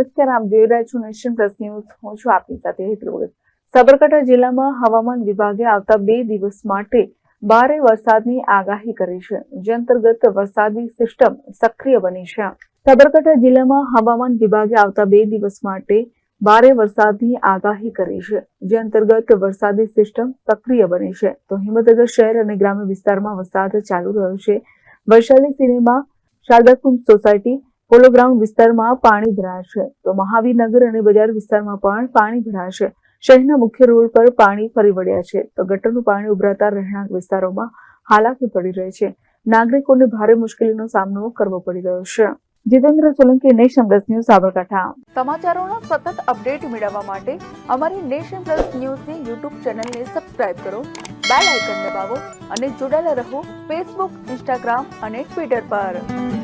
નમસ્કાર, આપ જોઈ રહ્યા છો નેશન પ્લસ ન્યૂઝ. હું છું આપની સાથે હેતલ સાબરકાંઠા જિલ્લામાં હવામાન વિભાગે આવતા બે દિવસ માટે ભારે વરસાદની આગાહી કરી છે, જે અંતર્ગત વરસાદી સિસ્ટમ સક્રિય બની છે. સાબરકાંઠા જિલ્લામાં હવામાન વિભાગે આવતા બે દિવસ માટે ભારે વરસાદની આગાહી કરી છે, જે અંતર્ગત વરસાદી સિસ્ટમ સક્રિય બની છે. તો હિંમતનગર શહેર અને ગ્રામ્ય વિસ્તારમાં વરસાદ ચાલુ રહ્યો છે. Vaishali cinema Sharadakunj society polo ground વિસ્તારમાં પાણી ભરાશે. તો મહાવીરનગર અને બજાર વિસ્તારમાં પણ પાણી ભરાશે. શહેરના મુખ્ય રોડ પર પાણી ફરી વળ્યા છે. તો ગટરનું પાણી ઉભરાતા રહેણાંક વિસ્તારોમાં હાલાકી પડી રહી છે. નાગરિકોને ભારે મુશ્કેલીનો સામનો કરવો પડી રહ્યો છે. Jitendra Solanki, Nation Plus News, Sabarkantha. સમાચારોના સતત અપડેટ મેળવવા માટે અમારી નેશન પ્લસ ન્યૂઝની યુટ્યુબ ચેનલને સબસ્ક્રાઇબ કરો, બેલ આઇકન દબાવો અને જોડાયેલા રહો ફેસબુક, ઇન્સ્ટાગ્રામ અને ટ્વિટર પર.